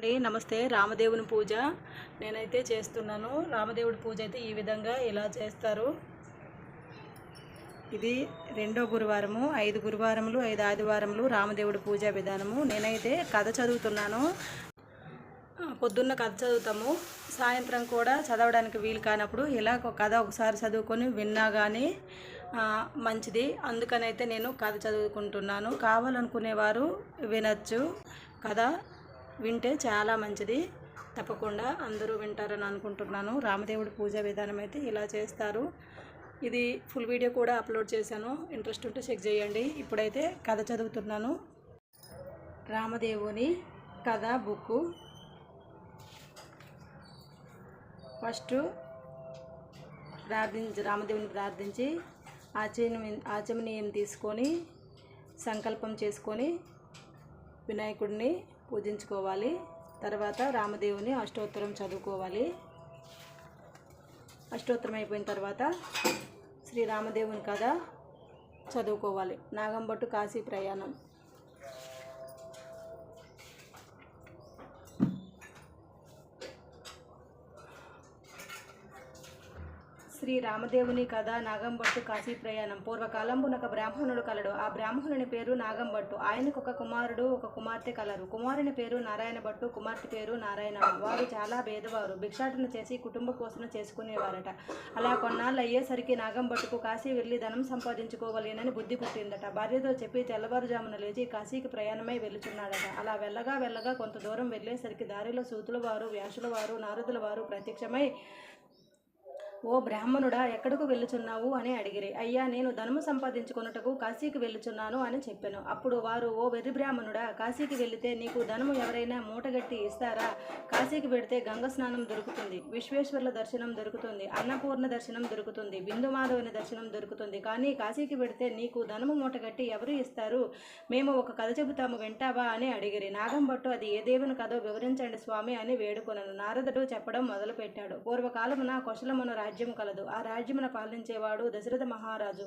అండి. నమస్తే. రామదేవుని పూజ నేనైతే చేస్తున్నాను. రామదేవుడి పూజ అయితే ఈ విధంగా ఇలా చేస్తారు? ఇది రెండో గురువారము ఐదు గురువారములు ఐదు ఆదివారములు రామదేవుడి పూజా విధానము. నేనైతే కథ చదువుతున్నాను. పొద్దున్న కథ చదువుతాము. సాయంత్రం కూడా చదవడానికి వీలు కానప్పుడు ఇలా ఒక కథ ఒకసారి చదువుకొని విన్నా కానీ మంచిది. అందుకనైతే నేను కథ చదువుకుంటున్నాను. కావాలనుకునేవారు వినొచ్చు. కథ వింటే చాలా మంచిది. తప్పకుండా అందరూ వింటారని అనుకుంటున్నాను. రామదేవుడి పూజా విధానం అయితే ఇలా చేస్తారు. ఇది ఫుల్ వీడియో కూడా అప్లోడ్ చేశాను. ఇంట్రెస్ట్ ఉంటే చెక్ చేయండి. ఇప్పుడైతే కథ చదువుతున్నాను. రామదేవుని కథ బుక్కు. ఫస్ట్ ప్రార్థించి రామదేవుని ప్రార్థించి ఆచమని ఆచమనీయం తీసుకొని సంకల్పం చేసుకొని వినాయకుడిని పూజించుకోవాలి. తర్వాత రామదేవుని అష్టోత్తరం చదువుకోవాలి. అష్టోత్తరం అయిపోయిన తర్వాత శ్రీరామదేవుని కథ చదువుకోవాలి. నాగంబట్టు కాశీ ప్రయాణం. శ్రీ రామదేవుని కథ నాగంభట్టు కాశీ ప్రయాణం. పూర్వకాలంబునొక బ్రాహ్మణుడు కలడు. ఆ బ్రాహ్మణుని పేరు నాగంభట్టు. ఆయనకు ఒక కుమారుడు ఒక కుమార్తె కలరు. కుమారుని పేరు నారాయణ భట్టు కుమార్తె పేరు నారాయణమ్మ. వారు చాలా భేదవారు. భిక్షాటన చేసి కుటుంబ పోషణ చేసుకునేవారట. అలా కొన్నాళ్ళు అయ్యేసరికి నాగంభట్టుకు కాశీ వెళ్ళి ధనం సంపాదించుకోవాలేనని బుద్ధి పుట్టిందట. భార్యతో చెప్పి తెల్లవారుజామున లేచి కాశీకి ప్రయాణమై వెళ్ళుచున్నాడట అలా వెళ్ళగా వెళ్ళగా కొంత దూరం వెళ్ళేసరికి దారిలో సూతుల వారు వ్యాసుల వారు నారదుల వారు ప్రత్యక్షమై ఓ బ్రాహ్మణుడా ఎక్కడకు వెళ్ళుచున్నావు అని అడిగిరి. అయ్యా నేను ధనము సంపాదించుకొనుటకు కాశీకి వెళ్ళుచున్నాను అని చెప్పాను. అప్పుడు వారు ఓ వెర్రి బ్రాహ్మణుడా కాశీకి వెళితే నీకు ధనము ఎవరైనా మూటగట్టి ఇస్తారా? కాశీకి వెడితే గంగ స్నానం దొరుకుతుంది విశ్వేశ్వర్ల దర్శనం దొరుకుతుంది అన్నపూర్ణ దర్శనం దొరుకుతుంది బిందుమాధవుని దర్శనం దొరుకుతుంది. కానీ కాశీకి వెడితే నీకు ధనము మూటగట్టి ఎవరు ఇస్తారు? మేము ఒక కథ చెబుతాము వింటావా అని అడిగిరి. నాగంభట్టు అది ఏ దేవుని కథో వివరించండి స్వామి అని వేడుకొనను. నారదుడు చెప్పడం మొదలుపెట్టాడు. పూర్వకాలమున కొశలమున రాజ్యం కలదు. ఆ రాజ్యమును పాలించేవాడు దశరథ మహారాజు.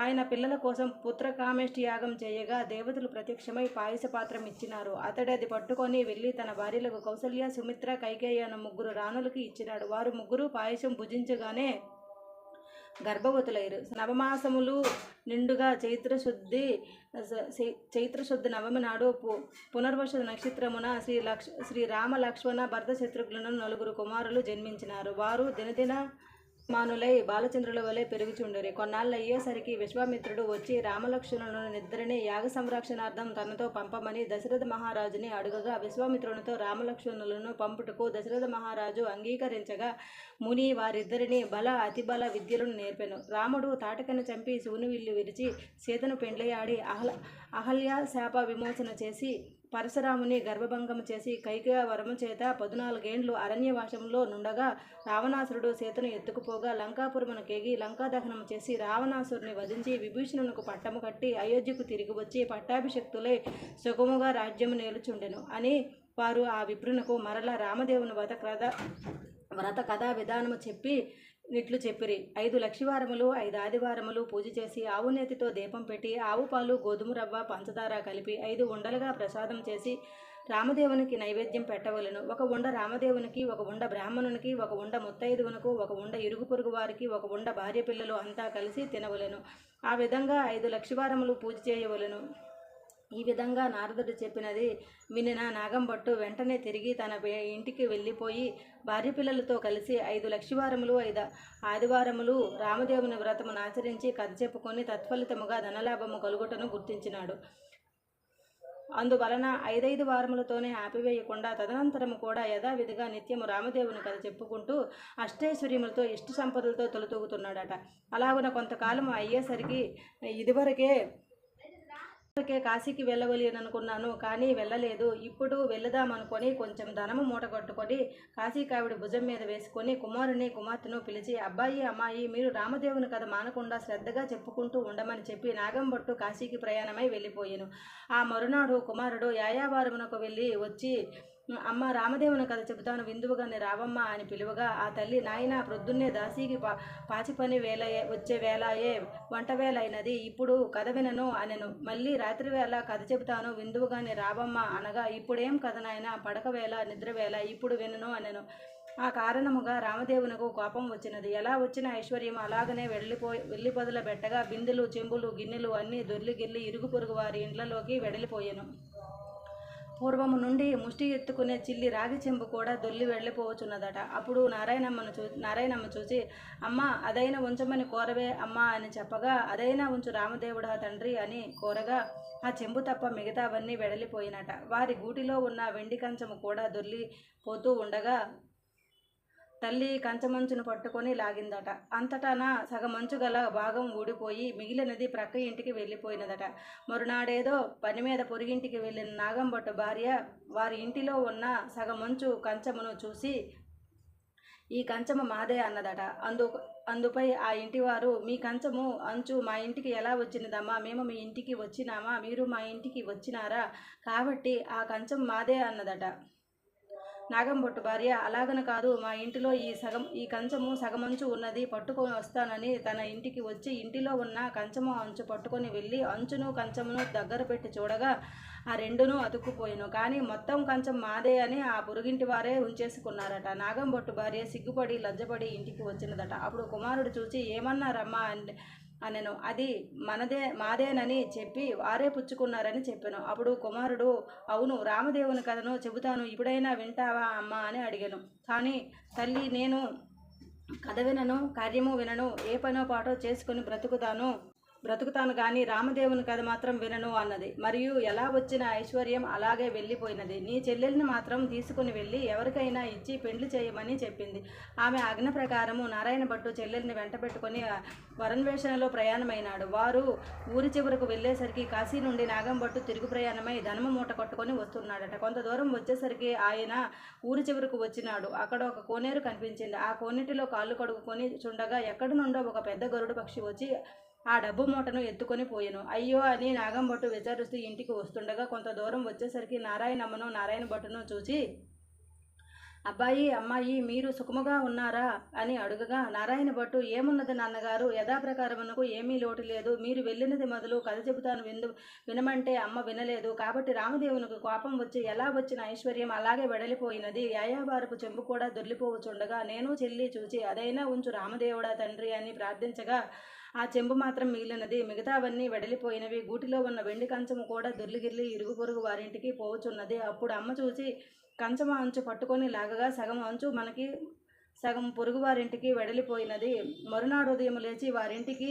ఆయన పిల్లల కోసం పుత్రకామేష్టి యాగం చేయగా దేవతలు ప్రత్యక్షమై పాయస పాత్రం ఇచ్చినారు. అతడు అది పట్టుకొని వెళ్ళి తన భార్యలకు కౌసల్య సుమిత్ర కైకేయ అన్న ముగ్గురు రాణులకి ఇచ్చినాడు. వారు ముగ్గురు పాయసం భుజించగానే గర్భవతులైరు నవమాసములు నిండుగా చైత్రశుద్ధి చైత్రశుద్ధి నవమి నాడు పు నక్షత్రమున శ్రీ లక్ష శ్రీ రామ లక్ష్మణ భరత శత్రుఘ్నులను నలుగురు కుమారులు జన్మించినారు. వారు దినదిన మానులై బాలచంద్రుల వలె పెరుగుచుండరి. కొన్నాళ్ళు అయ్యేసరికి విశ్వామిత్రుడు వచ్చి రామలక్ష్మణులను నిద్రని యాగ సంరక్షణార్థం తనతో పంపమని దశరథ మహారాజుని అడుగగా విశ్వామిత్రునితో రామలక్ష్మణులను పంపుటకు దశరథ మహారాజు అంగీకరించగా ముని వారిద్దరిని బల అతిబల విద్యలను నేర్పెను. రాముడు తాటకను చంపి శివుని విరిచి సీతను పెండ్లయాడి అహల అహల్య శాప విమోచన చేసి పరశురాముని గర్భభంగం చేసి కైకేయ వరము చేత పద్నాలుగేండ్లు అరణ్యవాసంలో నుండగా రావణాసురుడు సీతను ఎత్తుకుపోగా లంకాపురమును కేగి లంకా దహనం చేసి రావణాసురుని వధించి విభీషణునకు పట్టము కట్టి అయోధ్యకు తిరిగి వచ్చి పట్టాభిషక్తులై సుగముగా రాజ్యము నేలుచుండెను. అని వారు ఆ విప్రునకు మరల రామదేవుని వ్రత కథ వ్రత కథా విధానము చెప్పి ఇట్లు చెప్పిరి. ఐదు లక్షివారములు ఐదు ఆదివారములు పూజ చేసి ఆవు నేతితో దీపం పెట్టి ఆవు పాలు గోధుమ రవ్వ పంచదార కలిపి ఐదు ఉండలుగా ప్రసాదం చేసి రామదేవునికి నైవేద్యం పెట్టవలెను. ఒక ఉండ రామదేవునికి ఒక ఉండ బ్రాహ్మణునికి ఒక ఉండ ముత్తైదువునకు ఒక ఉండ ఇరుగు పొరుగు వారికి ఒక ఉండ భార్య పిల్లలు అంతా కలిసి తినవలెను. ఆ విధంగా ఐదు లక్షవారములు పూజ చేయవలెను. ఈ విధంగా నారదుడు చెప్పినది వినిన నాగంబట్టు వెంటనే తిరిగి తన ఇంటికి వెళ్ళిపోయి భార్య పిల్లలతో కలిసి ఐదు లక్షవారములు ఐదు ఆదివారములు రామదేవుని వ్రతమును ఆచరించి కథ చెప్పుకొని తత్ఫలితముగా ధనలాభము కలుగుటను గుర్తించినాడు. అందువలన ఐదైదు వారములతోనే ఆపివేయకుండా తదనంతరము కూడా యథావిధిగా నిత్యము రామదేవుని కథ చెప్పుకుంటూ అష్టైశ్వర్యములతో ఇష్ట సంపదలతో తొలతూగుతున్నాడట అలాగున కొంతకాలం అయ్యేసరికి ఇదివరకే అందుకే కాశీకి వెళ్ళవలి అనుకున్నాను కానీ వెళ్ళలేదు. ఇప్పుడు వెళదామనుకొని కొంచెం ధనము మూటగొట్టుకొని కాశీకావిడి కాశీ కావిడి భుజం మీద వేసుకొని కుమారుని కుమార్తెను పిలిచి అబ్బాయి అమ్మాయి మీరు రామదేవుని కథ మానకుండా శ్రద్ధగా చెప్పుకుంటూ ఉండమని చెప్పి నాగంబొట్టు కాశీకి ప్రయాణమై వెళ్ళిపోయాను. ఆ మరునాడు కుమారుడు యాయావారమునకు వెళ్ళి వచ్చి అమ్మ రామదేవుని కథ చెబుతాను. విందువుగానే రావమ్మ అని పిలువగా ఆ తల్లి నాయన ప్రొద్దున్నే దాసీకి పా పాచి పని వేల వచ్చే వేళయే వంట వేళ అయినది ఇప్పుడు కథ వినను అనెను. మళ్ళీ రాత్రి వేళ కథ చెబుతాను. విందువుగానే రావమ్మ అనగా ఇప్పుడేం కథ నాయన? పడక వేళ నిద్ర వేళ ఇప్పుడు వినను అనెను. ఆ కారణముగా రామదేవునకు కోపం వచ్చినది. ఎలా వచ్చిన ఐశ్వర్యం అలాగనే వెళ్ళిపోయి వెళ్ళిపొదల బెట్టగా బిందెలు చెంబులు గిన్నెలు అన్నీ దొర్లి గిల్లి ఇరుగు పొరుగు వారి ఇండ్లలోకి వెడలిపోయాను. పూర్వము నుండి ముష్టి ఎత్తుకునే చిల్లి రాగి చెంబు కూడా దొల్లి వెళ్ళిపోవచ్చున్నదట. అప్పుడు నారాయణమ్మను చూ నారాయణమ్మ చూసి అమ్మ అదైనా ఉంచమని కోరవే అమ్మ అని చెప్పగా అదైనా ఉంచు రామదేవుడా తండ్రి అని కోరగా ఆ చెంబు తప్ప మిగతావన్నీ వెడలిపోయినట. వారి గూటిలో ఉన్న వెండి కంచము కూడా దొల్లి పోతూ ఉండగా తల్లి కంచమంచును పట్టుకొని లాగిందట. అంతటాన సగమంచు గల భాగం ఊడిపోయి మిగిలినది ప్రక్క ఇంటికి వెళ్ళిపోయినదట. మరునాడేదో పని మీద పొరిగింటికి వెళ్ళిన నాగంభట్టు భార్య వారి ఇంటిలో ఉన్న సగమంచు కంచమును చూసి ఈ కంచము మాదే అన్నదట. అందు అందుపై ఆ ఇంటివారు మీ కంచము అంచు మా ఇంటికి ఎలా వచ్చినదమ్మా? మేము మీ ఇంటికి వచ్చినామా? మీరు మా ఇంటికి వచ్చినారా? కాబట్టి ఆ కంచం మాదే అన్నదట. నాగంబొట్టు భార్య అలాగను కాదు మా ఇంటిలో ఈ సగం ఈ కంచము సగమంచు ఉన్నది పట్టుకొని వస్తానని తన ఇంటికి వచ్చి ఇంటిలో ఉన్న కంచము అంచు పట్టుకొని వెళ్ళి అంచును కంచమును దగ్గర పెట్టి చూడగా ఆ రెండును అతుక్కుపోయాను. కానీ మొత్తం కంచం మాదే అని ఆ పొరుగింటి వారే ఉంచేసుకున్నారట. నాగంబొట్టు భార్య సిగ్గుపడి లజ్జపడి ఇంటికి వచ్చినదట అప్పుడు కుమారుడు చూసి ఏమన్నారమ్మా అంటే అనెను. అది మనదే మాదేనని చెప్పి వారే పుచ్చుకున్నారని చెప్పాను. అప్పుడు కుమారుడు అవును రామదేవుని కథను చెబుతాను ఇప్పుడైనా వింటావా అమ్మా అని అడిగాను. కానీ తల్లి నేను కథ వినను కార్యము వినను ఏ పనో పాటో చేసుకుని బ్రతుకుతాను బ్రతుకుతాను కానీ రామదేవుని కథ మాత్రం వినను అన్నది. మరియు ఎలా వచ్చిన ఐశ్వర్యం అలాగే వెళ్ళిపోయినది. నీ చెల్లెల్ని మాత్రం తీసుకుని వెళ్ళి ఎవరికైనా ఇచ్చి పెండ్లి చేయమని చెప్పింది. ఆమె ఆజ్ఞ ప్రకారము నారాయణ భట్టు చెల్లెల్ని వెంట పెట్టుకొని వరన్వేషణలో ప్రయాణమైనాడు. వారు ఊరి చివరకు వెళ్ళేసరికి కాశీ నుండి నాగంభట్టు తిరుగు ప్రయాణమై ధనము మూట కట్టుకొని వస్తున్నాడట. కొంత దూరం వచ్చేసరికి ఆయన ఊరి చివరకు వచ్చినాడు. అక్కడ ఒక కోనేరు కనిపించింది. ఆ కోనేటిలో కాళ్ళు కడుగుకొని చుండగా ఎక్కడి నుండో ఒక పెద్ద గరుడు పక్షి వచ్చి ఆ డబ్బు మూటను ఎత్తుకొని పోయాను. అయ్యో అని నాగంభట్టు విచారిస్తూ ఇంటికి వస్తుండగా కొంత దూరం వచ్చేసరికి నారాయణమ్మను నారాయణ భట్టును చూసి అబ్బాయి అమ్మాయి మీరు సుఖముగా ఉన్నారా? అని అడుగగా నారాయణ భట్టు ఏమున్నది నాన్నగారు? యథాప్రకారమునకు ఏమీ లోటు లేదు. మీరు వెళ్ళినది మొదలు కథ చెబుతాను విందు వినమంటే అమ్మ వినలేదు. కాబట్టి రామదేవునికి కోపం వచ్చి ఎలా వచ్చిన ఐశ్వర్యం అలాగే వెడలిపోయినది. యాయాబారపు చెంబు కూడా దొర్లిపోవచుండగా నేను చెల్లి చూచి అదైనా ఉంచు రామదేవుడా తండ్రి అని ప్రార్థించగా ఆ చెంబు మాత్రం మిగిలినది. మిగతావన్నీ వెడలిపోయినవి. గూటిలో ఉన్న వెండి కంచము కూడా దొర్లిగిర్లి ఇరుగు పొరుగు వారింటికి పోవచున్నది. అప్పుడు అమ్మ చూసి కంచము అంచు పట్టుకొని లాగగా సగం అంచు మనకి సగం పొరుగు వారింటికి వెడలిపోయినది. మరునాడు ఉదయం లేచి వారింటికి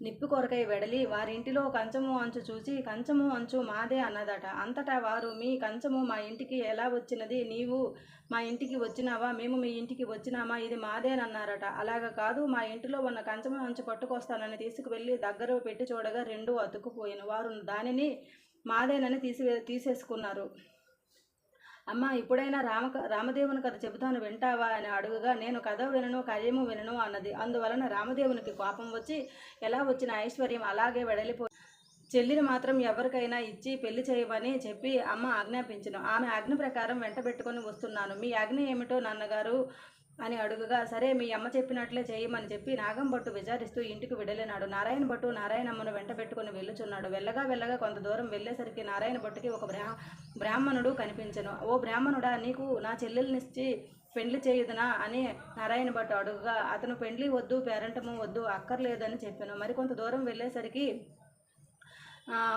నిప్పు కొరకై వెడలి వారింటిలో కంచము అంచు చూసి కంచము అంచు మాదే అన్నదట. అంతటా వారు మీ కంచము మా ఇంటికి ఎలా వచ్చినది? నీవు మా ఇంటికి వచ్చినావా? మేము మీ ఇంటికి వచ్చినామా? ఇది మాదేనన్నారట. అలాగ కాదు మా ఇంటిలో ఉన్న కంచము అంచు పట్టుకొస్తానని తీసుకువెళ్ళి దగ్గర పెట్టి చూడగా రెండు అతుక్కుపోయిన. వారు దానిని మాదేనని తీసి తీసేసుకున్నారు. అమ్మ ఇప్పుడైనా రామ రామదేవుని కథ చెబుతాను వింటావా అని అడుగుగా నేను కథ వినను కార్యము వినను అన్నది. అందువలన రామదేవునికి కోపం వచ్చి ఎలా వచ్చిన ఐశ్వర్యం? అలాగే వెడలిపో. చెల్లిని మాత్రం ఎవరికైనా ఇచ్చి పెళ్ళి చేయమని చెప్పి అమ్మ ఆజ్ఞాపించను. ఆమె ఆజ్ఞ ప్రకారం వెంట పెట్టుకొని వస్తున్నాను. మీ ఆజ్ఞ ఏమిటో నాన్నగారు అని అడుగుగా సరే మీ అమ్మ చెప్పినట్లే చేయమని చెప్పి నాగం భట్టు విచారిస్తూ ఇంటికి విడలేనాడు. నారాయణ భట్టు నారాయణమ్మను వెంట పెట్టుకుని వెళ్ళుచున్నాడు. వెళ్ళగా వెళ్ళగా కొంత దూరం వెళ్ళేసరికి నారాయణ భట్టుకి ఒక బ్రా బ్రాహ్మణుడు కనిపించను. ఓ బ్రాహ్మణుడా నీకు నా చెల్లెల్నిచ్చి పెండ్లి చేయదునా? అని నారాయణ భట్టు అడుగుగా అతను పెండ్లి వద్దు పేరంటము వద్దు అక్కర్లేదని చెప్పాను. మరి కొంత దూరం వెళ్ళేసరికి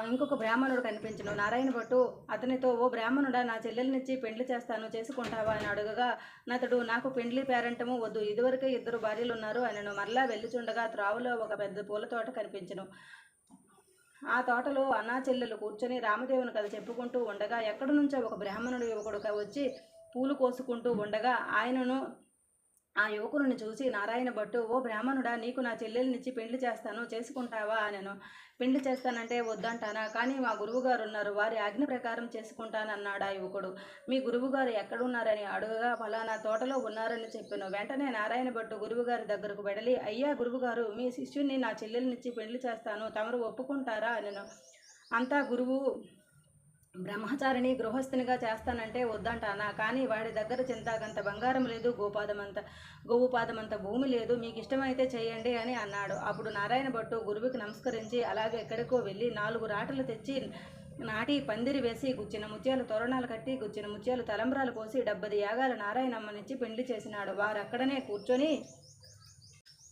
ఇంకొక బ్రాహ్మణుడు కనిపించను. నారాయణ భట్టు అతనితో ఓ బ్రాహ్మణుడా నా చెల్లెలనిచ్చి పెండ్లి చేస్తాను చేసుకుంటావా? అని అడుగగా నతడు నాకు పెండ్లి పేరంటము వద్దు. ఇదివరకే ఇద్దరు భార్యలు ఉన్నారు ఆయనను మరలా వెళ్ళుచుండగా త్రావులో ఒక పెద్ద పూల తోట కనిపించను. ఆ తోటలో అన్నా చెల్లెలు కూర్చొని రామదేవుని కథ చెప్పుకుంటూ ఉండగా ఎక్కడి నుంచో ఒక బ్రాహ్మణుడు యువకుడు వచ్చి పూలు కోసుకుంటూ ఉండగా ఆయనను ఆ యువకుని చూసి నారాయణ భట్టు ఓ బ్రాహ్మణుడా నీకు నా చెల్లెల్నిచ్చి పెళ్ళి చేస్తాను చేసుకుంటావా? అనను. పెళ్ళి చేస్తానంటే వద్దంటానా? కానీ మా గురువుగారు ఉన్నారు వారి ఆజ్ఞ ప్రకారం చేసుకుంటానన్నాడు ఆ యువకుడు. మీ గురువుగారు ఎక్కడున్నారని అడుగగా ఫలానా తోటలో ఉన్నారని చెప్పాను. వెంటనే నారాయణ భట్టు గురువుగారి దగ్గరకు వెడలి అయ్యా గురువుగారు మీ శిష్యుని నా చెల్లెల్నిచ్చి పెళ్ళి చేస్తాను తమరు ఒప్పుకుంటారా? అనను. అంతా గురువు బ్రహ్మచారిని గృహస్థునిగా చేస్తానంటే వద్దంటానా? కానీ వాడి దగ్గర చింతాకంత బంగారం లేదు గోపాదమంత గోవుపాదమంత భూమి లేదు మీకు ఇష్టమైతే చేయండి అని అన్నాడు. అప్పుడు నారాయణ భట్టు గురువుకి నమస్కరించి అలాగే ఎక్కడికో వెళ్ళి నాలుగు రాటలు తెచ్చి నాటి పందిరి వేసి గుచ్చిన ముత్యాలు తోరణాలు కట్టి గుచ్చిన ముత్యాలు తలంబ్రాలు పోసి డెబ్బది యాగాల నారాయణమ్మనిచ్చి పెండ్లి చేసినాడు. వారు అక్కడనే కూర్చొని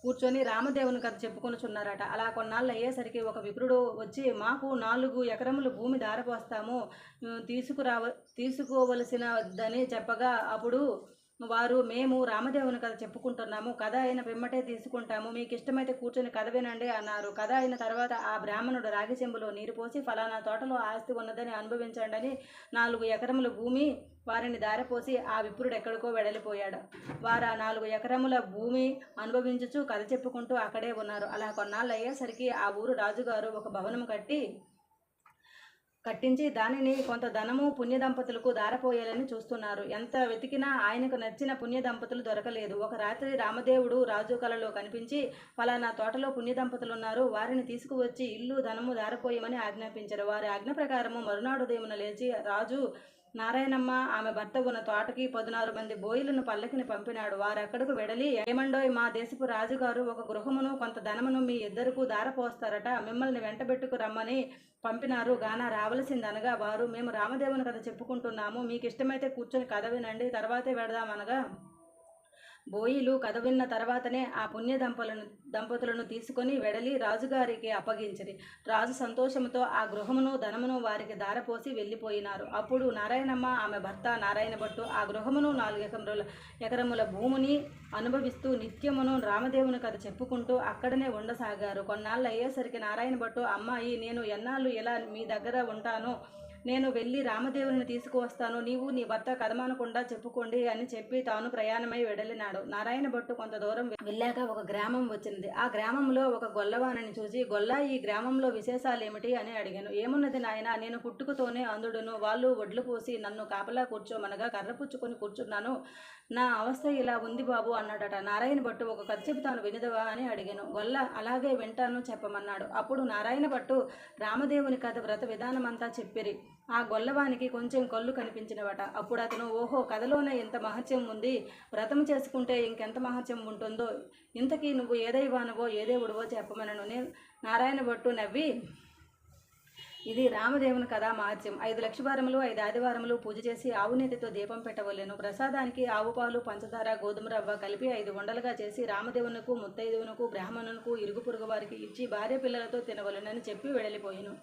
కూర్చొని రామదేవుని కథ చెప్పుకొనుచున్నారట. అలా కొన్నాళ్ళు అయ్యేసరికి ఒక విప్రుడు వచ్చి మాకు నాలుగు ఎకరములు భూమి దారపోస్తాము తీసుకురావ తీసుకోవలసినదని చెప్పగా అప్పుడు వారు మేము రామదేవుని కథ చెప్పుకుంటున్నాము. కథ అయిన పిమ్మటే తీసుకుంటాము. మీకు ఇష్టమైతే కూర్చొని కథ వినండి అన్నారు. కథ అయిన తర్వాత ఆ బ్రాహ్మణుడు రాగి చెంబులో నీరు పోసి ఫలానా తోటలో ఆస్తి ఉన్నదని అనుభవించండి అని నాలుగు ఎకరముల భూమి వారిని దారపోసి ఆ విప్రుడు ఎక్కడికో వెడలిపోయాడు వారు ఆ నాలుగు ఎకరముల భూమి అనుభవించుచు కథ చెప్పుకుంటూ అక్కడే ఉన్నారు. అలా కొన్నాళ్ళు అయ్యేసరికి ఆ ఊరు రాజుగారు ఒక భవనం కట్టి కట్టించి దానిని కొంత ధనము పుణ్య దంపతులకు దారపోయాలని చూస్తున్నారు. ఎంత వెతికినా ఆయనకు నచ్చిన పుణ్య దంపతులు దొరకలేదు. ఒక రాత్రి రామదేవుడు రాజు కలలో కనిపించి ఫలానా తోటలో పుణ్య దంపతులు ఉన్నారు వారిని తీసుకువచ్చి ఇల్లు ధనము దారపోయమని ఆజ్ఞాపించారు. వారి ఆజ్ఞ ప్రకారము మరునాడు ఉదయమున లేచి రాజు నారాయణమ్మ ఆమె భర్త ఉన్న తోటకి పదునారు మంది బోయిలను పల్లకిని పంపినాడు. వారు అక్కడకు వెడలి ఏమండోయ్ మా దేశపు రాజుగారు ఒక గృహమును కొంత ధనమును మీ ఇద్దరుకు దారపోస్తారట. మిమ్మల్ని వెంటబెట్టుకు రమ్మని పంపినారు గాన రావలసిందనగా వారు మేము రామదేవుని కథ చెప్పుకుంటున్నాము మీకు ఇష్టమైతే కూర్చొని కథ వినండి తర్వాతే పెడదామనగా బోయిలు కథ విన్న తర్వాతనే ఆ పుణ్య దంపలను దంపతులను తీసుకొని వెడలి రాజుగారికి అప్పగించిరి. రాజు సంతోషంతో ఆ గృహమును ధనమును వారికి దారపోసి వెళ్ళిపోయినారు. అప్పుడు నారాయణమ్మ ఆమె భర్త నారాయణ భట్టు ఆ గృహమును నాలుగు ఎకరముల ఎకరముల భూమిని అనుభవిస్తూ నిత్యమును రామదేవుని కథ చెప్పుకుంటూ అక్కడనే ఉండసాగారు. కొన్నాళ్ళు అయ్యేసరికి నారాయణ భట్టు అమ్మాయి నేను ఎన్నాళ్ళు ఎలా మీ దగ్గర ఉంటానో నేను వెళ్ళి రామదేవుని తీసుకువస్తాను. నీవు నీ భర్త కదమానకుండా చెప్పుకోండి అని చెప్పి తాను ప్రయాణమై వెడలినాడు. నారాయణ భట్టు కొంత దూరం వెళ్ళాక ఒక గ్రామం వచ్చింది. ఆ గ్రామంలో ఒక గొల్లవానని చూసి గొల్ల ఈ గ్రామంలో విశేషాలు ఏమిటి అని అడిగాను. ఏమున్నది నాయన? నేను పుట్టుకతోనే అందుడును వాళ్ళు వడ్లు పోసి నన్ను కాపలా కూర్చోమనగా కర్ర పుచ్చుకొని కూర్చున్నాను. నా అవస్థ ఇలా ఉంది బాబు అన్నాడట. నారాయణ భట్టు ఒక కథ చెబుతాను వినదవా అని అడిగాను. గొల్ల అలాగే వింటాను చెప్పమన్నాడు. అప్పుడు నారాయణ భట్టు రామదేవుని కథ వ్రత విధానమంతా చెప్పిరి. ఆ గొల్లవానికి కొంచెం కళ్ళు కనిపించినవట. అప్పుడు అతను ఓహో కథలోనే ఇంత మహత్యం ఉంది. వ్రతం చేసుకుంటే ఇంకెంత మహత్యం ఉంటుందో? ఇంతకీ నువ్వు ఏ దైవానవో ఏ దేవుడివో చెప్పమనను. నేను నారాయణ భట్టు నవ్వి ఇది రామదేవుని కథా మహత్యం. ఐదు లక్షవారములు ఐదు ఆదివారములు పూజ చేసి ఆవు నేతితో దీపం పెట్టవలెను. ప్రసాదానికి ఆవు పాలు పంచదార గోధుమ రవ్వ కలిపి ఐదు వండలుగా చేసి రామదేవునకు ముత్తైదువునకు బ్రాహ్మణునకు ఇరుగు పొరుగు వారికి ఇచ్చి భార్య పిల్లలతో తినవలెనని చెప్పి వెడలిపోయాను.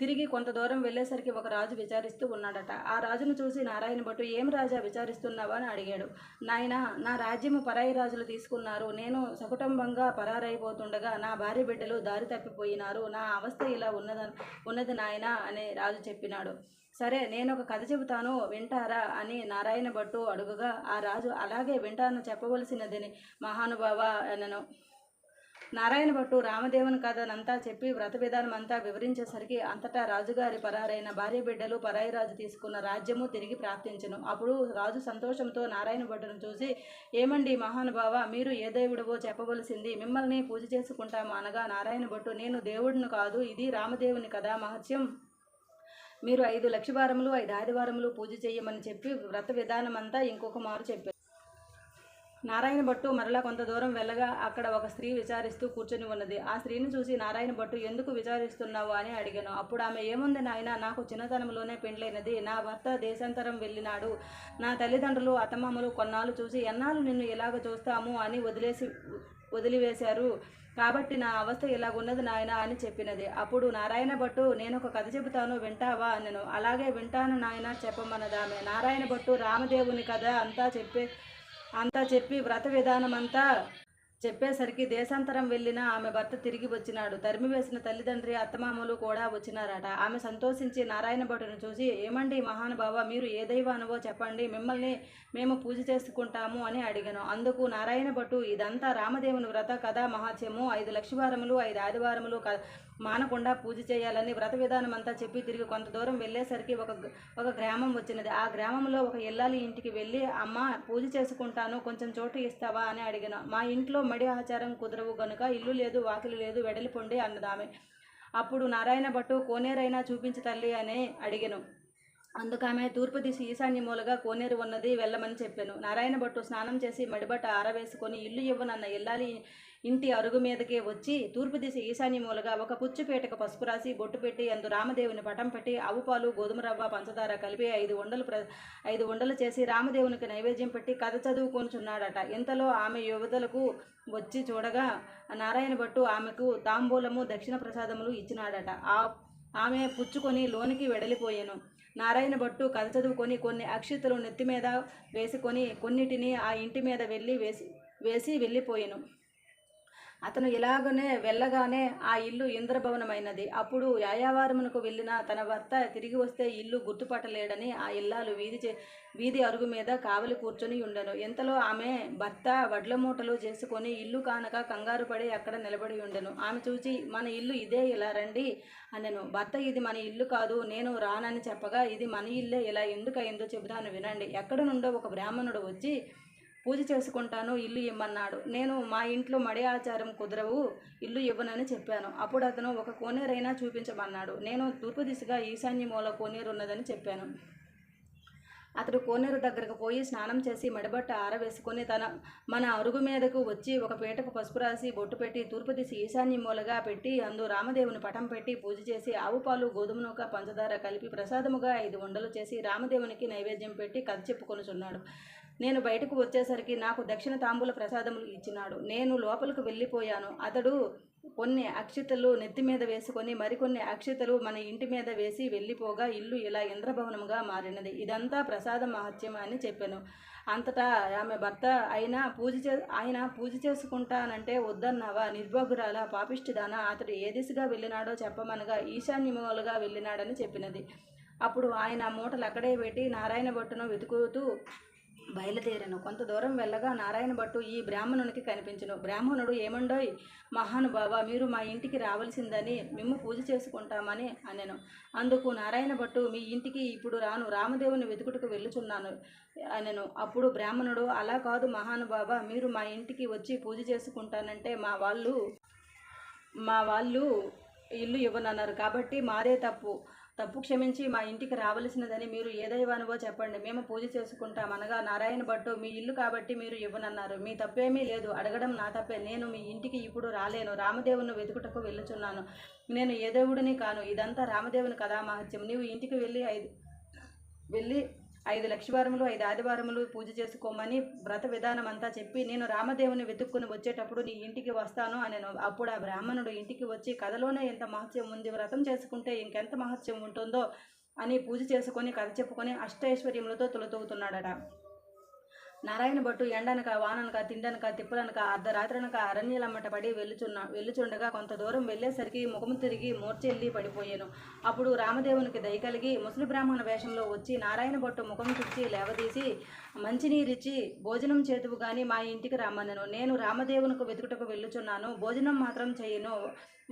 తిరిగి కొంత దూరం వెళ్ళేసరికి ఒక రాజు విచారిస్తూ ఉన్నాడట. ఆ రాజును చూసి నారాయణ భట్టు ఏం రాజా విచారిస్తున్నావా? అని అడిగాడు. నాయన నా రాజ్యము పరాయి రాజులు తీసుకున్నారు. నేను సకుటుంబంగా పరారైపోతుండగా నా భార్య బిడ్డలు దారి తప్పిపోయినారు. నా అవస్థ ఇలా ఉన్నద ఉన్నది నాయన అని రాజు చెప్పినాడు. సరే నేను ఒక కథ చెబుతాను. వింటారా? అని నారాయణ భట్టు అడుగుగా ఆ రాజు అలాగే వింటాను. చెప్పవలసినదని మహానుభావ అనను. నారాయణ భట్టు రామదేవుని కథనంతా చెప్పి వ్రత విధానం అంతా వివరించేసరికి అంతటా రాజుగారి పరారైన భార్య బిడ్డలు పరాయి రాజు తీసుకున్న రాజ్యము తిరిగి ప్రాప్తించను. అప్పుడు రాజు సంతోషంతో నారాయణ భట్టును చూసి ఏమండి మహానుభావ మీరు ఏ దేవుడివో చెప్పవలసింది. మిమ్మల్ని పూజ చేసుకుంటాము అనగా నారాయణ భట్టు నేను దేవుడిని కాదు ఇది రామదేవుని కదా మహత్యం. మీరు ఐదు లక్ష వారములు ఐదు ఆదివారములు పూజ చేయమని చెప్పి వ్రత విధానం అంతా ఇంకొక మారు చెప్పారు. నారాయణ భట్టు మరలా కొంత దూరం వెళ్ళగా అక్కడ ఒక స్త్రీ విచారిస్తూ కూర్చొని ఉన్నది ఆ స్త్రీని చూసి నారాయణ భట్టు ఎందుకు విచారిస్తున్నావు అని అడిగాను. అప్పుడు ఆమె ఏముంది నాయన? నాకు చిన్నతనంలోనే పెండ్లైనది. నా భర్త దేశాంతరం వెళ్ళినాడు. నా తల్లిదండ్రులు అత్తమామలు కొన్నాళ్ళు చూసి ఎన్నాళ్ళు నిన్ను ఇలాగ చూస్తాము అని వదిలేసి వదిలివేశారు. కాబట్టి నా అవస్థ ఇలాగున్నది నాయన అని చెప్పినది. అప్పుడు నారాయణ భట్టు నేను ఒక కథ చెబుతాను వింటావా అన్నను. అలాగే వింటాను నాయన చెప్పమన్నదామె. నారాయణ భట్టు రామదేవుని కథ అంతా చెప్పే అంతా చెప్పి వ్రత విధానం అంతా చెప్పేసరికి దేశాంతరం వెళ్ళిన ఆమె భర్త తిరిగి వచ్చినాడు. తరిమివేసిన తల్లిదండ్రి అత్తమామలు కూడా వచ్చినారట. ఆమె సంతోషించి నారాయణ భటును చూసి ఏమండి మహానుభావ మీరు ఏ దైవానువో చెప్పండి. మిమ్మల్ని మేము పూజ చేసుకుంటాము అని అడిగాను. అందుకు నారాయణ భటు ఇదంతా రామదేవుని వ్రత కథా మహాత్యము ఐదు లక్షవారములు ఐదు ఆదివారములు మానకుండా పూజ చేయాలని వ్రత విధానం అంతా చెప్పి తిరిగి కొంత దూరం వెళ్ళేసరికి ఒక ఒక గ్రామం వచ్చినది. ఆ గ్రామంలో ఒక ఇల్లాలి ఇంటికి వెళ్ళి అమ్మ పూజ చేసుకుంటాను కొంచెం చోటు ఇస్తావా? అని అడిగాను. మా ఇంట్లో మడి ఆచారం కుదరవు గనుక ఇల్లు లేదు వాకిలి లేదు వెడలిపొండి అన్నదామె అప్పుడు నారాయణ భట్టు కోనేరైనా చూపించి తల్లి అని అడిగాను. అందుకామె తూర్పు దిశ ఈశాన్య మూలగా కోనేరు ఉన్నది వెళ్ళమని చెప్పాను. నారాయణ భట్టు స్నానం చేసి మడిబట్ట ఆరవేసుకొని ఇల్లు ఇవ్వనన్న ఇల్లాలి ఇంటి అరుగు మీదకే వచ్చి తూర్పు దిశ ఈశాన్య మూలగా ఒక పుచ్చుపేటకు పసుపు రాసి బొట్టు పెట్టి అందు రామదేవుని పటం పెట్టి ఆవుపాలు గోధుమ రవ్వ పంచదార కలిపి ఐదు ఉండలు ప్ర ఐదు ఉండలు చేసి రామదేవునికి నైవేద్యం పెట్టి కథ చదువుకొనిచున్నాడట. ఇంతలో ఆమె యువతలకు వచ్చి చూడగా నారాయణ భట్టు ఆమెకు తాంబూలము దక్షిణ ప్రసాదములు ఇచ్చినాడట. ఆ ఆమె పుచ్చుకొని లోనికి వెడలిపోయాను. నారాయణ భట్టు కథ చదువుకొని కొన్ని అక్షితలు నెత్తి మీద వేసుకొని కొన్నిటిని ఆ ఇంటి మీద వెళ్ళి వేసి వేసి వెళ్ళిపోయాను. అతను ఇలాగనే వెళ్ళగానే ఆ ఇల్లు ఇంద్రభవనమైనది. అప్పుడు యాయావారమునకు వెళ్ళిన తన భర్త తిరిగి వస్తే ఇల్లు గుర్తుపట్టలేడని ఆ ఇల్లాలు వీధి చే వీధి అరుగు మీద కావలి కూర్చొని ఉండను. ఇంతలో ఆమె భర్త వడ్ల మూటలు చేసుకొని ఇల్లు కానక కంగారు పడి అక్కడ నిలబడి ఉండను. ఆమె చూచి మన ఇల్లు ఇదే ఇలా రండి అనెను. భర్త ఇది మన ఇల్లు కాదు. నేను రానని చెప్పగా ఇది మన ఇల్లే ఇలా ఎందుకయిందో చెబుతాను వినండి. ఎక్కడ నుండో ఒక బ్రాహ్మణుడు వచ్చి పూజ చేసుకుంటాను ఇల్లు ఇమ్మన్నాడు. నేను మా ఇంట్లో మడి ఆచారం కుదరవు ఇల్లు ఇవ్వనని చెప్పాను. అప్పుడు అతను ఒక కోనేరైనా చూపించమన్నాడు. నేను తూర్పు దిశగా ఈశాన్య మూల కోనేరు ఉన్నదని చెప్పాను. అతడు కోనేరు దగ్గరకు పోయి స్నానం చేసి మడిబట్ట ఆరవేసుకొని తన మన అరుగు మీదకు వచ్చి ఒక పీటకు పసుపు రాసి బొట్టు పెట్టి తూర్పు దిశ ఈశాన్య మూలగా పెట్టి అందు రామదేవుని పటం పెట్టి పూజ చేసి ఆవు పాలు గోధుమ నూక పంచదార కలిపి ప్రసాదముగా ఐదు వండలు చేసి రామదేవునికి నైవేద్యం పెట్టి కథ చెప్పుకొనుచున్నాడు. నేను బయటకు వచ్చేసరికి నాకు దక్షిణ తాంబూల ప్రసాదములు ఇచ్చినాడు. నేను లోపలికి వెళ్ళిపోయాను. అతడు కొన్ని అక్షితలు నెత్తి మీద వేసుకొని మరికొన్ని అక్షితలు మన ఇంటి మీద వేసి వెళ్ళిపోగా ఇల్లు ఇలా ఇంద్రభవనముగా మారినది. ఇదంతా ప్రసాద మహత్యం అని చెప్పాను. అంతటా ఆమె భర్త అయినా పూజ చే ఆయన పూజ చేసుకుంటానంటే వద్దన్నావా? నిర్భోగురాల? పాపిష్టిదాన? అతడు ఏ దిశగా వెళ్ళినాడో చెప్పమనగా ఈశాన్యములుగా వెళ్ళినాడని చెప్పినది. అప్పుడు ఆయన మూటలు అక్కడే పెట్టి నారాయణ భట్టును వెతుకుతూ బయలుదేరాను. కొంత దూరం వెళ్ళగా నారాయణ భట్టు ఈ బ్రాహ్మణునికి కనిపించను. బ్రాహ్మణుడు ఏమండోయ్? మహానుభావ మీరు మా ఇంటికి రావాల్సిందని మేము పూజ చేసుకుంటామని అనెను. అందుకు నారాయణ భట్టు మీ ఇంటికి ఇప్పుడు రాను. రామదేవుని వెతుకుటకు వెళ్ళుచున్నాను అనెను. అప్పుడు బ్రాహ్మణుడు అలా కాదు మహానుభావ మీరు మా ఇంటికి వచ్చి పూజ చేసుకుంటానంటే మా వాళ్ళు మా వాళ్ళు ఇల్లు ఇవ్వనన్నారు. కాబట్టి మాదే తప్పు. తప్పు క్షమించి మా ఇంటికి రావలసినదని మీరు ఏ దైవానువో చెప్పండి. మేము పూజ చేసుకుంటాం అనగా నారాయణ భట్టు మీ ఇల్లు కాబట్టి మీరు ఇవ్వనన్నారు. మీ తప్పేమీ లేదు. అడగడం నా తప్పే. నేను మీ ఇంటికి ఇప్పుడు రాలేను. రామదేవుని వెతుకుటకు వెళ్ళుచున్నాను. నేను ఏ దేవుడిని కాను. ఇదంతా రామదేవుని కథామహత్యం నీవు ఇంటికి వెళ్ళి ఐదు వెళ్ళి ఐదు లక్షవారములు ఐదు ఆదివారములు పూజ చేసుకోమని వ్రత విధానం అంతా చెప్పి నేను రామదేవుని వెతుక్కుని వచ్చేటప్పుడు నీ ఇంటికి వస్తాను అని అప్పుడు ఆ బ్రాహ్మణుడు ఇంటికి వచ్చి కథలోనే ఎంత మహత్యం ఉంది వ్రతం చేసుకుంటే ఇంకెంత మహత్యం ఉంటుందో? అని పూజ చేసుకొని కథ చెప్పుకొని అష్టైశ్వర్యములతో తులతూగుతున్నాడట నారాయణ భట్టు ఎండనక వాననక తిండనక తిప్పలనక అర్ధరాత్రనక అరణ్యలమ్మట పడి వెళ్ళుచున్న వెళ్ళుచుండగా కొంత దూరం వెళ్ళేసరికి ముఖము తిరిగి మూర్చెల్లి పడిపోయాను. అప్పుడు రామదేవునికి దయ కలిగి ముసలి బ్రాహ్మణ వేషంలో వచ్చి నారాయణ భట్టు ముఖం తుడిచి లేవదీసి మంచినీరిచ్చి భోజనం చేతువు కానీ మా ఇంటికి రమ్మనను. నేను రామదేవునికి వెతుకుటకు వెళ్ళుచున్నాను. భోజనం మాత్రం చేయను.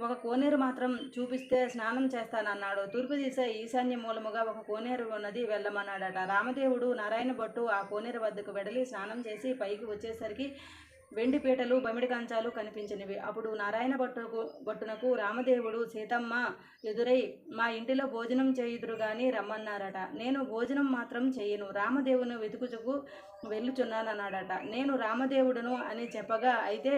ఒక కోనేరు మాత్రం చూపిస్తే స్నానం చేస్తానన్నాడు. తూర్పు దిశ ఈశాన్య మూలముగా ఒక కోనేరు ఉన్నది వెళ్ళమన్నాడట. రామదేవుడు నారాయణ భట్టు ఆ కోనేరు వద్దకు వెడలి స్నానం చేసి పైకి వచ్చేసరికి వెండి పీటలు బమిడి కంచాలు కనిపించినవి. అప్పుడు నారాయణ భట్టుకు భట్టునకు రామదేవుడు సీతమ్మ ఎదురై మా ఇంటిలో భోజనం చేయుదురు గాని రమ్మన్నారట. నేను భోజనం మాత్రం చేయను. రామదేవుని వెతుకుచుకు వెళ్ళుచున్నానన్నాడట. నేను రామదేవుడును అని చెప్పగా అయితే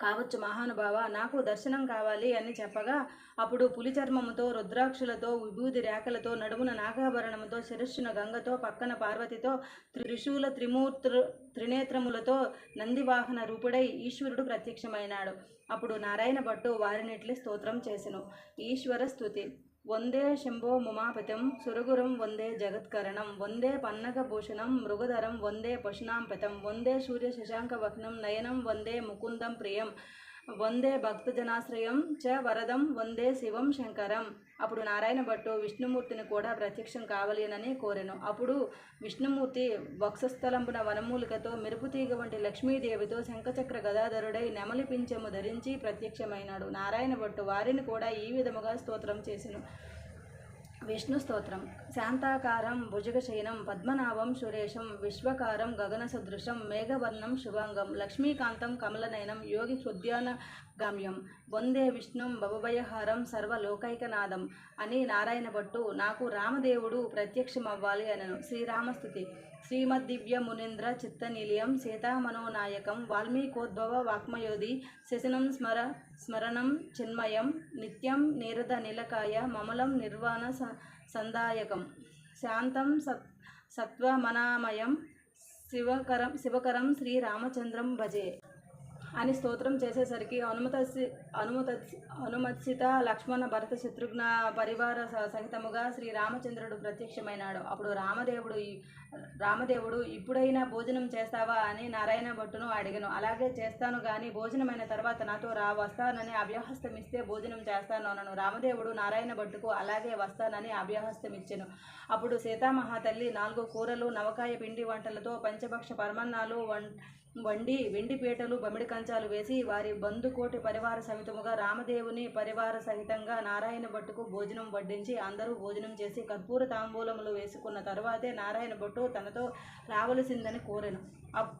కావచ్చు మహానుభావ నాకు దర్శనం కావాలి అని చెప్పగా అప్పుడు పులి చర్మముతో రుద్రాక్షులతో విభూది రేఖలతో నడుమున నాగాభరణముతో శిరస్సున గంగతో పక్కన పార్వతితో త్రిశూల త్రిమూర్తు త్రినేత్రములతో నందివాహన రూపుడై ఈశ్వరుడు ప్రత్యక్షమైనాడు. అప్పుడు నారాయణ భట్టు వారినిట్లి స్తోత్రం చేసెను. ఈశ్వర స్థుతి వందే శంభో ముమాపతిం సురగురం వందే జగత్కరణం వందే పన్నగభూషణం మృగధరం వందే పశునాంపతం వందే సూర్య శశాంక వహ్నం నయనం వందే ముకుందం ప్రియం. వందే భక్తజనాశ్రయం చ వరదం వందే శివం శంకరం. అప్పుడు నారాయణ భట్టు విష్ణుమూర్తిని కూడా ప్రత్యక్షం కావలేనని కోరెను. అప్పుడు విష్ణుమూర్తి వక్షస్థలంబున వనమూలికతో మెరుపుతీగ వంటి లక్ష్మీదేవితో శంఖచక్ర గదాధరుడై నెమలి పింఛము ధరించి ప్రత్యక్షమైనాడు. నారాయణ భట్టు వారిని కూడా ఈ విధముగా స్తోత్రం చేసెను. విష్ణు స్తోత్రం శాంతాకారం భుజగశయనం పద్మనాభం సురేషం విశ్వకారం గగన సదృశం మేఘవర్ణం శుభాంగం లక్ష్మీకాంతం కమలనయనం యోగి హృద్యాన గమ్యం వందే విష్ణుం భవభయహారం సర్వలోకైకనాదం అని నారాయణ భట్టు నాకు రామదేవుడు ప్రత్యక్షమవ్వాలి అనను. శ్రీరామస్థుతి. శ్రీమద్దివ్య మునీంద్ర చిత్తనిలయం సీతామనోనాయకం వాల్మీకోద్భవ వాక్మయోధి శశనం స్మర స్మరణం చిన్మయం నిత్యం నీరద నిలకాయ మమలం నిర్వాణ సందాయకం శాంతం సత్ సత్వమనామయం శివకరం శివకరం శ్రీరామచంద్రం భజే. అని స్తోత్రం చేసేసరికి హనుమతసి హనుమత అనుమత్సిత లక్ష్మణ భరత శత్రుఘ్న పరివార స- సహితముగా శ్రీరామచంద్రుడు ప్రత్యక్షమైనాడు. అప్పుడు రామదేవుడు రామదేవుడు ఇప్పుడైనా భోజనం చేస్తావా అని నారాయణ భట్టును అడిగను. అలాగే చేస్తాను కానీ భోజనమైన తర్వాత నాతో రా వస్తానని అభ్యహస్తం భోజనం చేస్తాను అనను. రామదేవుడు నారాయణ భట్టుకు అలాగే వస్తానని అభ్యహస్తమిచ్చాను. అప్పుడు సీతామహాతల్లి నాలుగు కూరలు నవకాయ పిండి వంటలతో పంచభక్ష పరమన్నాలు వం వండి వెండి పీటలు బమిడి కంచాలు వేసి వారి బంధుకోటి పరివార సహితముగా రామదేవుని పరివార సహితంగా నారాయణ భట్టుకు భోజనం వడ్డించి అందరూ భోజనం చేసి కర్పూర తాంబూలములు వేసుకున్న తర్వాతే నారాయణ భట్టు తనతో రావలసిందని కోరెను. అప్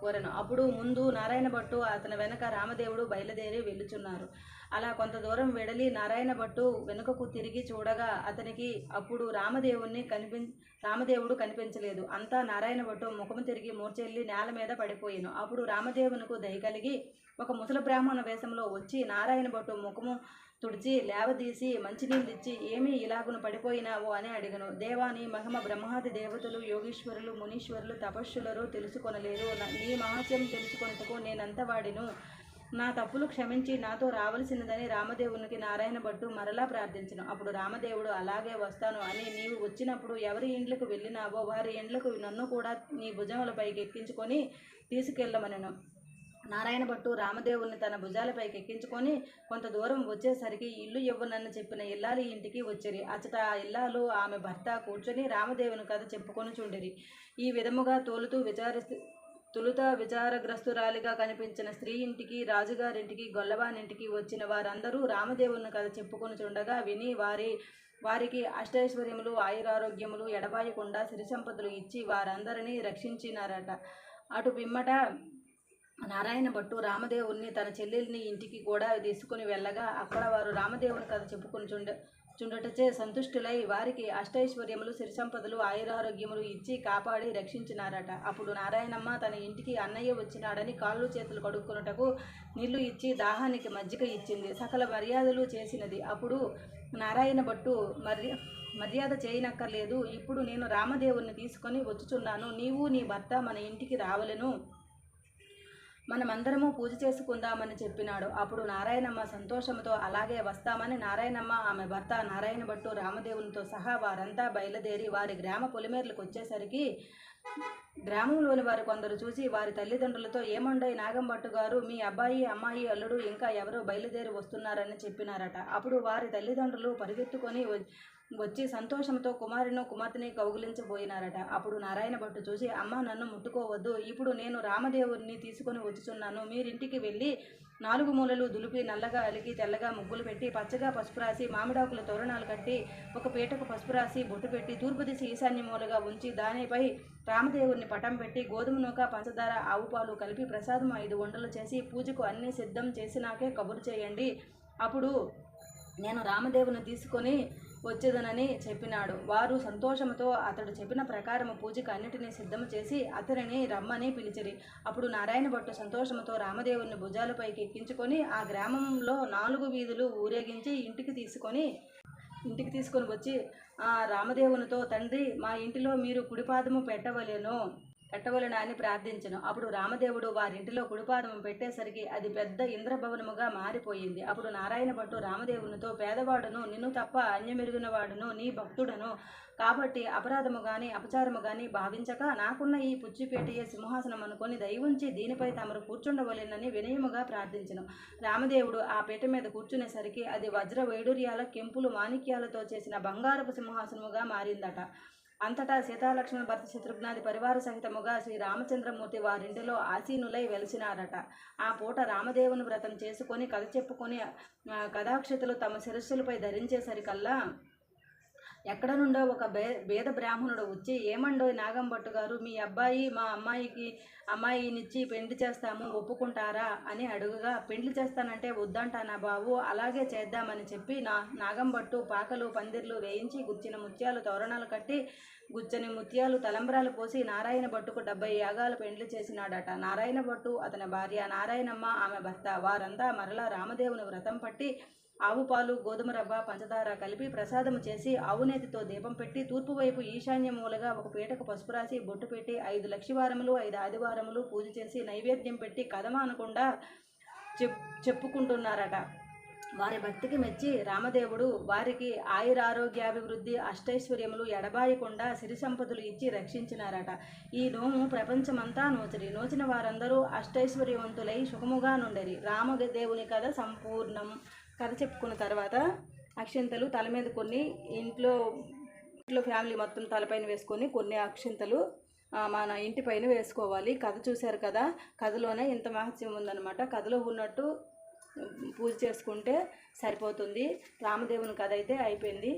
కోరెను. అప్పుడు ముందు నారాయణ భట్టు అతని వెనక రామదేవుడు బయలుదేరి వెళ్ళుచున్నారు. అలా కొంత దూరం వెడలి నారాయణ భట్టు వెనుకకు తిరిగి చూడగా అతనికి అప్పుడు రామదేవుణ్ణి కనిపి రామదేవుడు కనిపించలేదు. అంతా నారాయణ భట్టు ముఖము తిరిగి మూర్చెల్లి నేల మీద పడిపోయాను. అప్పుడు రామదేవునికి దయ కలిగి ఒక ముసలి బ్రాహ్మణ వేషంలో వచ్చి నారాయణ భట్టు ముఖము తుడిచి లేవదీసి మంచినీళ్ళు ఇచ్చి ఏమీ ఇలాగును పడిపోయినావు? అని అడిగను. దేవాని మహిమ బ్రహ్మాది దేవతలు యోగీశ్వరులు మునీశ్వరులు తపస్సులరు తెలుసుకొనలేరు. నీ మహత్యం తెలుసుకొనటకు నేనంత వాడిను. నా తప్పులు క్షమించి నాతో రావలసినదని రామదేవునికి నారాయణ భట్టు మరలా ప్రార్థించను. అప్పుడు రామదేవుడు అలాగే వస్తాను అని నీవు వచ్చినప్పుడు ఎవరి ఇండ్లకు వెళ్ళినావో వారి ఇండ్లకు నన్ను కూడా నీ భుజములపైకి ఎక్కించుకొని తీసుకెళ్ళమనను. నారాయణ భట్టు రామదేవుల్ని తన భుజాలపైకి ఎక్కించుకొని కొంత దూరం వచ్చేసరికి ఇల్లు ఇవ్వనని చెప్పిన ఇల్లాలి ఇంటికి వచ్చిరి. అచట ఆ ఇల్లాలు ఆమె భర్త కూర్చొని రామదేవుని కథ చెప్పుకొని చుండిరి. ఈ విధముగా తోలుతూ విచారిస్తూ తొలుత విచారగ్రస్తురాలిగా కనిపించిన స్త్రీ ఇంటికి రాజుగారింటికి గొల్లవానింటికి వచ్చిన వారందరూ రామదేవుని కథ చెప్పుకొని చుండగా విని వారి వారికి అష్టైశ్వర్యములు ఆయురారోగ్యములు ఎడబాయకుండా సిరి సంపదలు ఇచ్చి వారందరినీ రక్షించినారట. అటు పిమ్మట నారాయణ భట్టు రామదేవుణ్ణి తన చెల్లెల్ని ఇంటికి కూడా తీసుకుని వెళ్ళగా అక్కడ వారు రామదేవుని కథ చెప్పుకొని చుండ చుండటచే సంతుష్టులై వారికి అష్టైశ్వర్యములు సిరిసంపదలు ఆయురారోగ్యములు ఇచ్చి కాపాడి రక్షించినారట. అప్పుడు నారాయణమ్మ తన ఇంటికి అన్నయ్య వచ్చినాడని కాళ్ళు చేతులు కడుక్కున్నటకు నీళ్ళు ఇచ్చి దాహానికి మజ్జిగ ఇచ్చింది. సకల మర్యాదలు చేసినది. అప్పుడు నారాయణ భట్టు మర్య మర్యాద చేయనక్కర్లేదు. ఇప్పుడు నేను రామదేవుణ్ణి తీసుకొని వచ్చుచున్నాను. నీవు నీ భర్త మన ఇంటికి రావలను. మనమందరము పూజ చేసుకుందామని చెప్పినాడు. అప్పుడు నారాయణమ్మ సంతోషంతో అలాగే వస్తామని నారాయణమ్మ ఆమె భర్త నారాయణ భట్టు రామదేవునితో సహా వారంతా బయలుదేరి వారి గ్రామ పొలిమేర్లకు వచ్చేసరికి గ్రామంలోని వారు కొందరు చూసి వారి తల్లిదండ్రులతో ఏమండోయ్ నాగంభట్టు గారు మీ అబ్బాయి అమ్మాయి అల్లుడు ఇంకా ఎవరో బయలుదేరి వస్తున్నారని చెప్పినారట. అప్పుడు వారి తల్లిదండ్రులు పరిగెత్తుకొని వచ్చి సంతోషంతో కుమారును కుమార్తెని కౌగిలించబోయినారట. అప్పుడు నారాయణ భట్టు చూసి అమ్మ నన్ను ముట్టుకోవద్దు. ఇప్పుడు నేను రామదేవుడిని తీసుకొని వచ్చుచున్నాను. మీరింటికి వెళ్ళి నాలుగు మూలలు దులిపి నల్లగా అలిగి తెల్లగా ముగ్గులు పెట్టి పచ్చగా పసుపు రాసి మామిడాకుల తోరణాలు కట్టి ఒక పీటకు పసుపు రాసి బొట్టు పెట్టి తూర్పు దిశ ఈశాన్య మూలగా ఉంచి దానిపై రామదేవుని పటం పెట్టి గోధుమ నూక పంచదార ఆవు పాలు కలిపి ప్రసాదం ఐదు వండలు చేసి పూజకు అన్ని సిద్ధం చేసినాకే కబురు చేయండి. అప్పుడు నేను రామదేవుని తీసుకొని వచ్చేదనని చెప్పినాడు. వారు సంతోషంతో అతడు చెప్పిన ప్రకారం పూజకు అన్నిటినీ సిద్ధం చేసి అతనిని రమ్మని పిలిచిరి. అప్పుడు నారాయణ భట్టు సంతోషంతో రామదేవుని భుజాలపైకి ఎక్కించుకొని ఆ గ్రామంలో నాలుగు వీధులు ఊరేగించి ఇంటికి తీసుకొని ఇంటికి తీసుకొని వచ్చి ఆ రామదేవునితో తండ్రి మా ఇంటిలో మీరు కుడిపాదము పెట్టవలేను. పెట్టవలెను అని ప్రార్థించను. అప్పుడు రామదేవుడు వారింటిలో కుడిపాదము పెట్టేసరికి అది పెద్ద ఇంద్రభవనముగా మారిపోయింది. అప్పుడు నారాయణ భట్టు రామదేవునితో పేదవాడును నిన్ను తప్ప అన్యమిరుగినవాడును నీ భక్తుడను. కాబట్టి అపరాధము గాని అపచారము గాని భావించక నాకున్న ఈ పుచ్చిపేటయే సింహాసనం అనుకొని దయవుంచి దీనిపై తమరు కూర్చుండవలేనని వినయముగా ప్రార్థించను. రామదేవుడు ఆ పీట మీద కూర్చునేసరికి అది వజ్ర వైడూర్యాల కెంపులు మాణిక్యాలతో చేసిన బంగారపు సింహాసనముగా మారిందట. అంతటా సీతాలక్ష్మణ భర్త శత్రుఘ్నాది పరివార సహితముగా శ్రీ రామచంద్రమూర్తి వారింటిలో ఆసీనులై వెలిసినారట. ఆ పూట రామదేవుని వ్రతం చేసుకొని కథ చెప్పుకొని ఆ, కథాక్షతలు తమ శిరస్సులపై ధరించేసరికల్లా ఎక్కడ నుండో ఒక బే భేద బ్రాహ్మణుడు వచ్చి ఏమండో నాగంభట్టు గారు మీ అబ్బాయి మా అమ్మాయికి అమ్మాయినిచ్చి పెండ్లి చేస్తాము ఒప్పుకుంటారా? అని అడుగుగా పెండ్లి చేస్తానంటే వద్దంటానా బాబు అలాగే చేద్దామని చెప్పి నా నాగంభట్టు పాకలు పందిర్లు వేయించి గుచ్చిన ముత్యాలు తోరణాలు కట్టి గుచ్చని ముత్యాలు తలంబ్రాలు పోసి నారాయణ భట్టుకు డెబ్బై యాగాలు పెండ్లి చేసినాడట. నారాయణ భట్టు అతని భార్య నారాయణమ్మ ఆమె భర్త. వారంతా మరలా రామదేవుని వ్రతం పట్టి ఆవు పాలు గోధుమ రవ్వ పంచదార కలిపి ప్రసాదము చేసి ఆవునేతితో దీపం పెట్టి తూర్పు వైపు ఈశాన్య మూలగా ఒక పీటకు పసుపు రాసి బొట్టు పెట్టి ఐదు లక్షవారములు ఐదు ఆదివారములు పూజ చేసి నైవేద్యం పెట్టి కథమ అనకుండా చెప్ చెప్పుకుంటున్నారట. వారి భక్తికి మెచ్చి రామదేవుడు వారికి ఆయురారోగ్యాభివృద్ధి అష్టైశ్వర్యములు ఎడబాయకుండా సిరి సంపదలు ఇచ్చి రక్షించినారట. ఈ నోము ప్రపంచమంతా నోచరి. నోచిన వారందరూ అష్టైశ్వర్యవంతులై సుఖముగా నుండరి. రామదేవుని కథ సంపూర్ణం. కథ చెప్పుకున్న తర్వాత అక్షంతలు తల మీద కొన్ని ఇంట్లో ఇంట్లో ఫ్యామిలీ మొత్తం తలపైన వేసుకొని కొన్ని అక్షింతలు మన ఇంటి పైన వేసుకోవాలి. కథ చూశారు కదా కథలోనే ఇంత మహత్యం ఉందన్నమాట. కథలో ఉన్నట్టు పూజ చేసుకుంటే సరిపోతుంది. రామదేవుని కథ అయితే అయిపోయింది.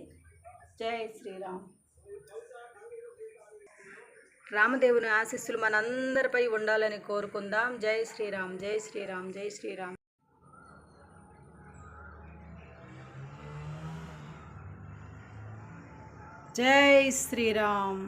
జై శ్రీరామ్. రామదేవుని ఆశీస్సులు మనందరిపై ఉండాలని కోరుకుందాం. జై శ్రీరామ్ జై శ్రీరామ్ జై శ్రీరామ్. జై శ్రీరామ్.